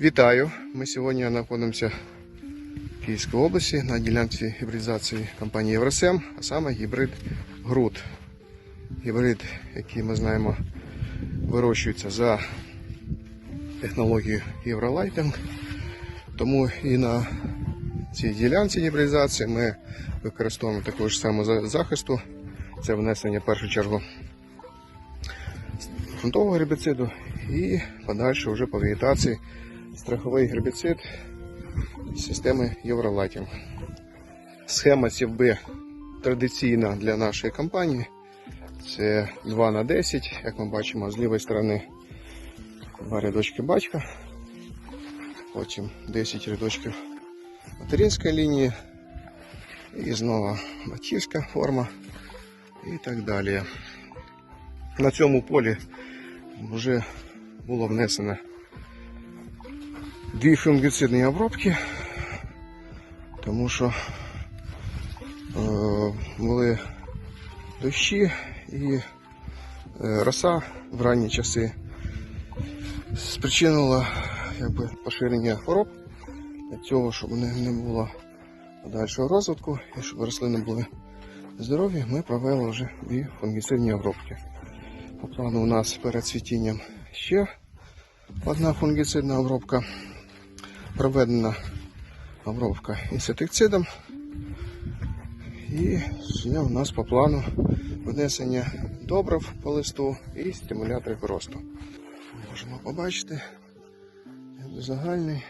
Вітаю! Ми сьогодні знаходимося в Київській області на ділянці гібридизації компанії Євросем, а саме гібрид Груд. Гібрид, який ми знаємо, вирощується за технологією Євролайтинг. Тому і на цій ділянці гібридизації ми використовуємо такого ж самого захисту. Це внесення в першу чергу фронтового гербіциду і подальше вже по вегетації страховий гербіцид системи Євролайтінг. Схема сівби традиційна для нашої компанії. Це 2 на 10, як ми бачимо, з лівої сторони два рядочки батька, потім 10 рядочків материнської лінії, і знову батьківська форма і так далі. На цьому полі вже було внесено дві фунгіцидні обробки, тому що е, були дощі і роса в ранні часи спричинила якби, поширення хвороб для цього, щоб не було подальшого розвитку і щоб рослини були здорові, ми провели вже дві фунгіцидні обробки. По плану у нас перед цвітінням ще одна фунгіцидна обробка. Проведена обробка інсектицидом. І ще у нас по плану внесення добрив по листу і стимуляторів росту. Можемо побачити загальний.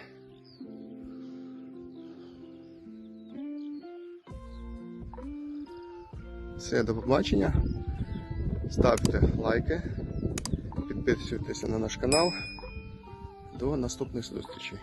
Все, до побачення. Ставте лайки, підписуйтеся на наш канал. До наступних зустрічей.